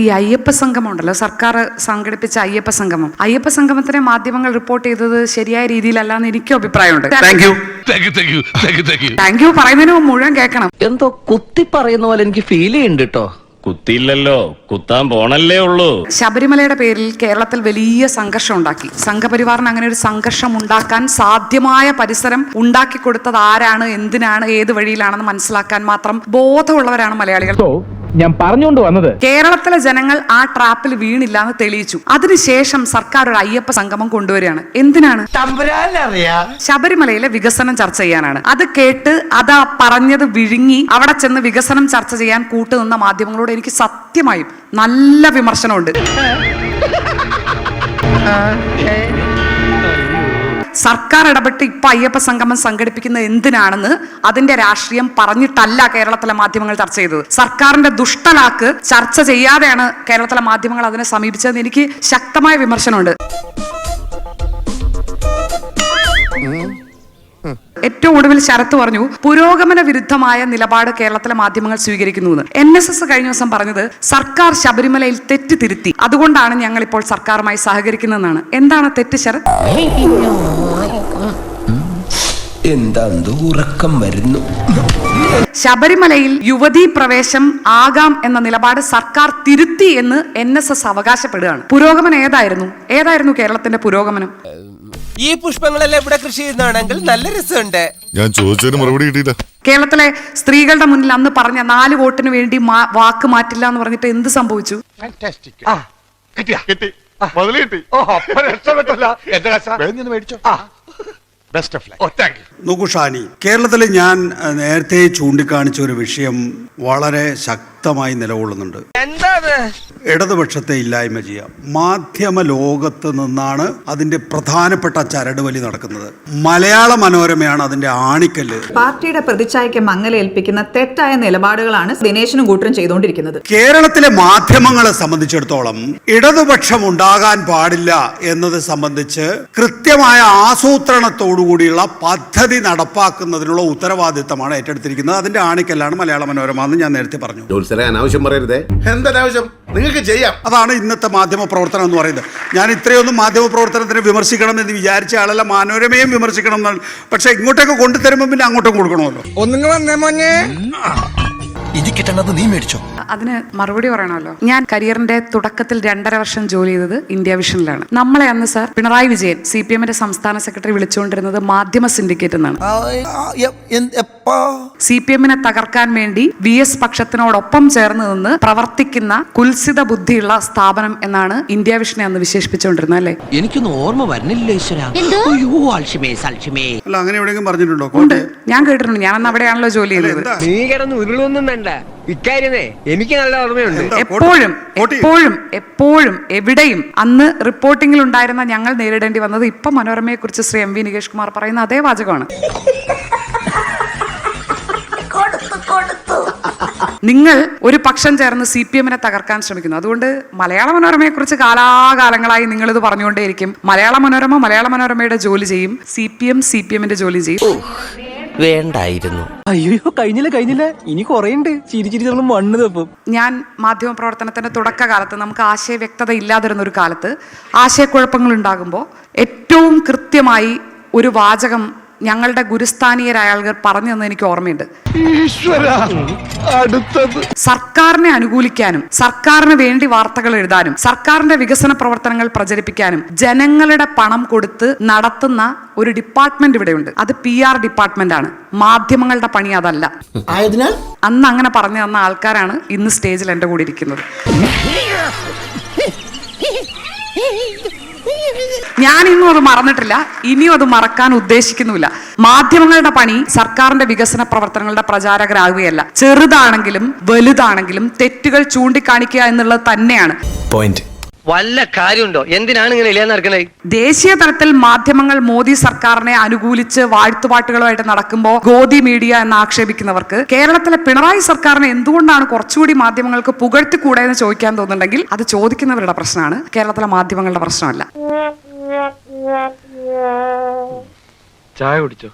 ഈ അയ്യപ്പ സംഗമം ഉണ്ടല്ലോ സർക്കാർ സംഘടിപ്പിച്ച അയ്യപ്പ സംഗമം. അയ്യപ്പ സംഗമത്തിനെ മാധ്യമങ്ങൾ റിപ്പോർട്ട് ചെയ്തത് ശരിയായ രീതിയിലല്ല എന്ന് എനിക്കും അഭിപ്രായമുണ്ട്. താങ്ക് യു പറയുന്നതിന് മുഴുവൻ കേൾക്കണം. എന്തോ കുത്തി പറയുന്ന പോലെ എനിക്ക് ഫീൽ ചെയ്യുന്നുണ്ട് കേട്ടോ കുത്തിയില്ലല്ലോ. കുത്താൻ പോണല്ലേ ഉള്ളൂ. ശബരിമലയുടെ പേരിൽ കേരളത്തിൽ വലിയ സംഘർഷം ഉണ്ടാക്കി. സംഘപരിവാറിന് അങ്ങനെ ഒരു സംഘർഷം ഉണ്ടാക്കാൻ സാധ്യമായ പരിസരം ഉണ്ടാക്കി കൊടുത്തത് ആരാണ് എന്തിനാണ് ഏത് വഴിയിലാണെന്ന് മനസ്സിലാക്കാൻ മാത്രം ബോധമുള്ളവരാണ് മലയാളികൾ. ഞാൻ പറഞ്ഞുകൊണ്ട് വന്നത്. കേരളത്തിലെ ജനങ്ങൾ ആ ട്രാപ്പിൽ വീണില്ല എന്ന് തെളിയിച്ചു. അതിനുശേഷം സർക്കാർ ഒരു അയ്യപ്പ സംഗമം കൊണ്ടുവരികയാണ്. എന്തിനാണ്? ശബരിമലയിലെ വികസനം ചർച്ച ചെയ്യാനാണ്. അത് കേട്ട് അതാ പറഞ്ഞത് വിഴുങ്ങി അവിടെ ചെന്ന് വികസനം ചർച്ച ചെയ്യാൻ കൂട്ടുനിന്ന മാധ്യമങ്ങളോട് എനിക്ക് സത്യമായും നല്ല വിമർശനമുണ്ട്. സർക്കാർ ഇടപെട്ട് ഇപ്പൊ അയ്യപ്പ സംഗമം സംഘടിപ്പിക്കുന്നത് എന്തിനാണെന്ന് അതിന്റെ രാഷ്ട്രീയം പറഞ്ഞിട്ടല്ല കേരളത്തിലെ മാധ്യമങ്ങൾ ചർച്ച ചെയ്തത്. സർക്കാരിന്റെ ദുഷ്ടലാക്ക് ചർച്ച ചെയ്യാതെയാണ് കേരളത്തിലെ മാധ്യമങ്ങൾ അതിനെ സമീപിച്ചതെന്ന് എനിക്ക് ശക്തമായ വിമർശനമുണ്ട്. ഏറ്റവും ഒടുവിൽ ശരത്ത് പറഞ്ഞു പുരോഗമന വിരുദ്ധമായ നിലപാട് കേരളത്തിലെ മാധ്യമങ്ങൾ സ്വീകരിക്കുന്നു എൻ എസ് എസ് കഴിഞ്ഞ ദിവസം പറഞ്ഞത് സർക്കാർ ശബരിമലയിൽ തെറ്റ് തിരുത്തി. അതുകൊണ്ടാണ് ഞങ്ങൾ ഇപ്പോൾ സർക്കാരുമായി സഹകരിക്കുന്നതെന്നാണ്. എന്താണ് തെറ്റ് ശരത്? എന്താ ഉറക്കം വരുന്നു. ശബരിമലയിൽ യുവതീ പ്രവേശം ആകാം എന്ന നിലപാട് സർക്കാർ തിരുത്തി എന്ന് എൻ എസ് എസ് അവകാശപ്പെടുകയാണ്. പുരോഗമനം ഏതായിരുന്നു? ഏതായിരുന്നു കേരളത്തിന്റെ പുരോഗമനം? ഈ പുഷ്പങ്ങളെല്ലാം ഇവിടെ കൃഷി ചെയ്യുന്നതാണെങ്കിൽ നല്ല രസമുണ്ട്. ഞാൻ ചോദിച്ചതിന് മറുപടി കിട്ടിയില്ല. കേരളത്തിലെ സ്ത്രീകളുടെ മുന്നിൽ അന്ന് പറഞ്ഞ നാല് വോട്ടിന് വേണ്ടി വാക്ക് മാറ്റില്ല എന്ന് പറഞ്ഞിട്ട് എന്ത് സംഭവിച്ചു? കിട്ടി. മുതൽ കിട്ടി. മേടിച്ചോ. ബെസ്റ്റ് ഓഫ് ലൈഫ് നോക്കൂ ഷാനി കേരളത്തിൽ ഞാൻ നേരത്തെ ചൂണ്ടിക്കാണിച്ച ഒരു വിഷയം വളരെ ശക്തമായി നിലകൊള്ളുന്നുണ്ട്. ഇടതുപക്ഷത്തെ ഇല്ലായ്മ ചെയ്യാം. മാധ്യമ ലോകത്ത് നിന്നാണ് അതിന്റെ പ്രധാനപ്പെട്ട ചരടുവലി നടക്കുന്നത്. മലയാള മനോരമയാണ് അതിന്റെ ആണിക്കല്ല്. പാർട്ടിയുടെ പ്രതിച്ഛായക്ക് മങ്ങലേൽപ്പിക്കുന്ന തെറ്റായ നിലപാടുകളാണ് ദിനേശനും കൂട്ടരും ചെയ്തുകൊണ്ടിരിക്കുന്നത്. കേരളത്തിലെ മാധ്യമങ്ങളെ സംബന്ധിച്ചിടത്തോളം ഇടതുപക്ഷം ഉണ്ടാകാൻ പാടില്ല എന്നത് സംബന്ധിച്ച് കൃത്യമായ ആസൂത്രണത്തോടുകൂടിയുള്ള പദ്ധതി നടപ്പാക്കുന്നതിനുള്ള ഉത്തരവാദിത്തമാണ് ഏറ്റെടുത്തിരിക്കുന്നത്. അതിന്റെ ആണിക്കല്ലാണ് മലയാള മനോരമ എന്ന് ഞാൻ നേരത്തെ പറഞ്ഞു. അനാവശ്യം പറയരുതേ. എന്തനാവശ്യം നിങ്ങൾക്ക് ചെയ്യാം. അതാണ് ഇന്നത്തെ മാധ്യമ പ്രവർത്തനം എന്ന് പറയുന്നത്. ഞാൻ ഇത്രയൊന്നും മാധ്യമ പ്രവർത്തനത്തിന് വിമർശിക്കണം എന്ന് വിചാരിച്ച ആളല്ല മനോരമയും വിമർശിക്കണം എന്നാണ്. പക്ഷെ ഇങ്ങോട്ടൊക്കെ കൊണ്ടുതരുമ്പോൾ പിന്നെ അങ്ങോട്ടും കൊടുക്കണമല്ലോ. ഒന്നും വന്നേ മോനെ. നീ മേടിച്ചോ? അതിന് മറുപടി പറയണമല്ലോ. ഞാൻ കരിയറിന്റെ തുടക്കത്തിൽ രണ്ടര വർഷം ജോലി ചെയ്തത് ഇന്ത്യ വിഷനിലാണ്. നമ്മളെ അന്ന് sir Pinarayi Vijayan C P എമ്മിന്റെ സംസ്ഥാന സെക്രട്ടറി വിളിച്ചുകൊണ്ടിരുന്നത് മാധ്യമ സിൻഡിക്കേറ്റ് എന്നാണ്. സി പി എമ്മിനെ തകർക്കാൻ വേണ്ടി വി എസ് പക്ഷത്തിനോടൊപ്പം ചേർന്ന് നിന്ന് പ്രവർത്തിക്കുന്ന കുൽസിത ബുദ്ധിയുള്ള സ്ഥാപനം എന്നാണ് ഇന്ത്യ വിഷനെ അന്ന് വിശേഷിപ്പിച്ചുകൊണ്ടിരുന്നത് അല്ലേ? എനിക്കൊന്നും ഓർമ്മ വരുന്നില്ല അല്ല അങ്ങനെ എവിടെയെങ്കിലും പറഞ്ഞിട്ടുണ്ടോ? ഉണ്ട്. ഞാൻ കേട്ടിട്ടുണ്ട്. ഞാൻ അന്ന് അവിടെയാണല്ലോ ജോലി ചെയ്തത്. നീ കിടന്ന് ഉരുളൊന്നും വേണ്ട. ഇക്കാര്യമേ എനിക്ക് നല്ല ഓർമ്മയുണ്ട്. എപ്പോഴും എപ്പോഴും എപ്പോഴും എവിടെയും അന്ന് റിപ്പോർട്ടിംഗിൽ ഉണ്ടായിരുന്ന ഞങ്ങൾ നേരിടേണ്ടി വന്നത് ഇപ്പൊ മനോരമയെ കുറിച്ച് ശ്രീ എം വി നികേഷ് കുമാർ പറയുന്ന അതേ വാചകമാണ്. നിങ്ങൾ ഒരു പക്ഷം ചേർന്ന് സി പി എമ്മിനെ തകർക്കാൻ ശ്രമിക്കുന്നു. അതുകൊണ്ട് മലയാള മനോരമയെക്കുറിച്ച് കാലാകാലങ്ങളായി നിങ്ങളിത് ഇത് പറഞ്ഞുകൊണ്ടേയിരിക്കും. മലയാള മനോരമ മലയാള മനോരമയുടെ ജോലി ചെയ്യും. C P M C P എമ്മിന്റെ ജോലി ചെയ്യും. വേണ്ടായിരുന്നു. അയ്യോ കഴിഞ്ഞില്ല കഴിഞ്ഞില്ല? ഇനി കുറേയുണ്ട്. ഉണ്ട് ചിരി ചിരി നമ്മൾ മണ്ണ് തപ്പും. ഞാൻ മാധ്യമ പ്രവർത്തനത്തിന്റെ തുടക്കകാലത്ത് നമുക്ക് ആശയ വ്യക്തത ഇല്ലാതിരുന്ന ഒരു കാലത്ത് ആശയക്കുഴപ്പങ്ങൾ ഉണ്ടാകുമ്പോൾ ഏറ്റവും കൃത്യമായി ഒരു വാചകം ഞങ്ങളുടെ ഗുരുസ്ഥാനീയരായ ആളുകൾ പറഞ്ഞു തന്നെ എനിക്ക് ഓർമ്മയുണ്ട്. സർക്കാരിനെ അനുകൂലിക്കാനും സർക്കാരിന് വേണ്ടി വാർത്തകൾ എഴുതാനും സർക്കാരിന്റെ വികസന പ്രവർത്തനങ്ങൾ പ്രചരിപ്പിക്കാനും ജനങ്ങളുടെ പണം കൊടുത്ത് നടത്തുന്ന ഒരു ഡിപ്പാർട്ട്മെന്റ് ഇവിടെയുണ്ട്. അത് പി ആർ ഡിപ്പാർട്ട്മെന്റ് ആണ് മാധ്യമങ്ങളുടെ പണി അതല്ല. ആയതിനാൽ? അന്ന് അങ്ങനെ പറഞ്ഞു തന്ന ആൾക്കാരാണ് ഇന്ന് സ്റ്റേജിൽ എന്റെ കൂടെ ഇരിക്കുന്നത്. ഞാൻ ഇന്നും അത് മറന്നിട്ടില്ല ഇനിയും അത് മറക്കാൻ ഉദ്ദേശിക്കുന്നുമില്ല. മാധ്യമങ്ങളുടെ പണി സർക്കാരിന്റെ വികസന പ്രവർത്തനങ്ങളുടെ പ്രചാരകരാകുകയല്ല. ചെറുതാണെങ്കിലും വലുതാണെങ്കിലും തെറ്റുകൾ ചൂണ്ടിക്കാണിക്കുക എന്നുള്ളത് തന്നെയാണ്. പോയിന്റ് വല്ല കാര്യമുണ്ടോ? എന്തിനാണ് ഇങ്ങനെ ഇല്ലാന്ന് നടക്കുന്നത് ദേശീയ തലത്തിൽ മാധ്യമങ്ങൾ മോദി സർക്കാരിനെ അനുകൂലിച്ച് വാഴ്ത്തുപാട്ടുകളുമായിട്ട് നടക്കുമ്പോൾ ഗോദി മീഡിയ എന്ന് ആക്ഷേപിക്കുന്നവർക്ക് കേരളത്തിലെ പിണറായി സർക്കാരിനെ എന്തുകൊണ്ടാണ് കുറച്ചുകൂടി മാധ്യമങ്ങൾക്ക് പുകഴ്ത്തിക്കൂടെ എന്ന് ചോദിക്കാൻ തോന്നുന്നുണ്ടെങ്കിൽ അത് ചോദിക്കുന്നവരുടെ പ്രശ്നമാണ്. കേരളത്തിലെ മാധ്യമങ്ങളുടെ പ്രശ്നമല്ല. ചായ കുടിച്ചോ?